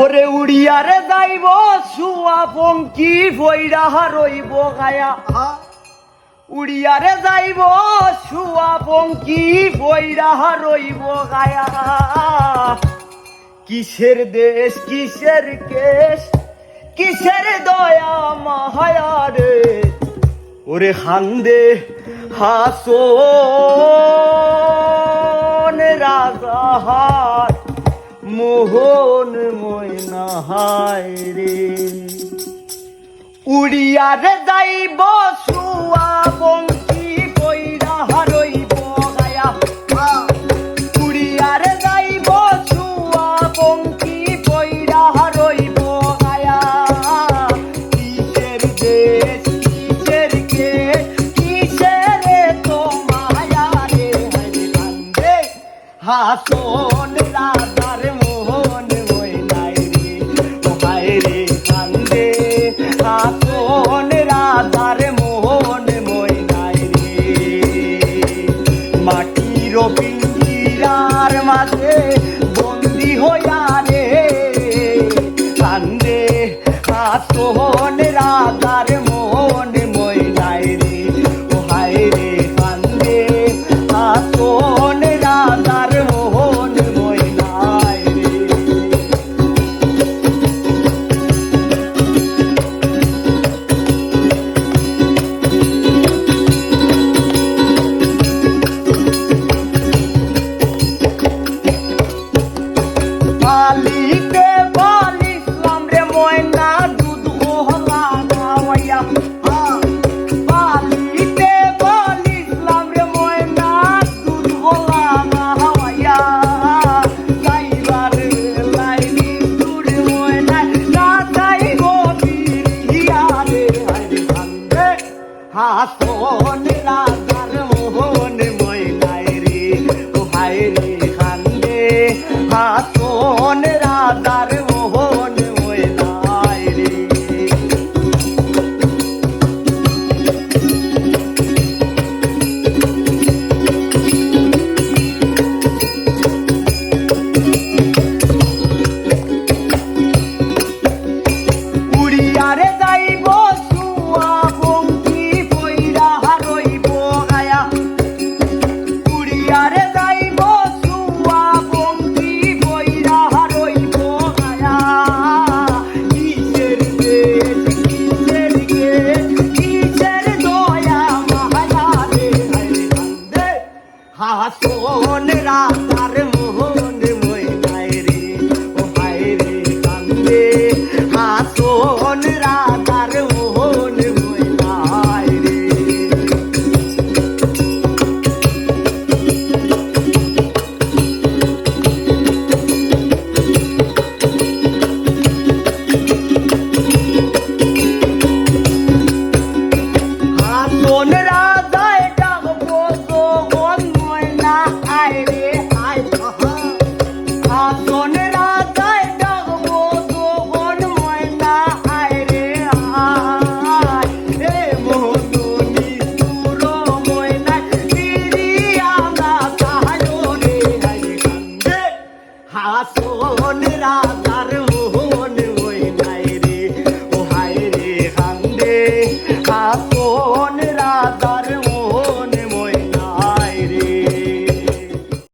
ওরে উড়িয়ারে যাইব শুয়া পঙ্কি বইরা রইব গায়া। উড়িয়ারে যাইব শুয়া পঙ্কি বইরা রইব গায়া। কিসের দেশ কিসের কেশ কিসের দয়া মাহায়া রে? ওরে খান্দে হাসন রাজাহার মোহন ময়নাহায় রে। উড়িয়ার যাইব শুয়া পিঞ্জিরার মাঝে বন্দি হইয়া রে। কান্দে হাসন হাসন রাজার মোহন ময়নায় রে ও হায়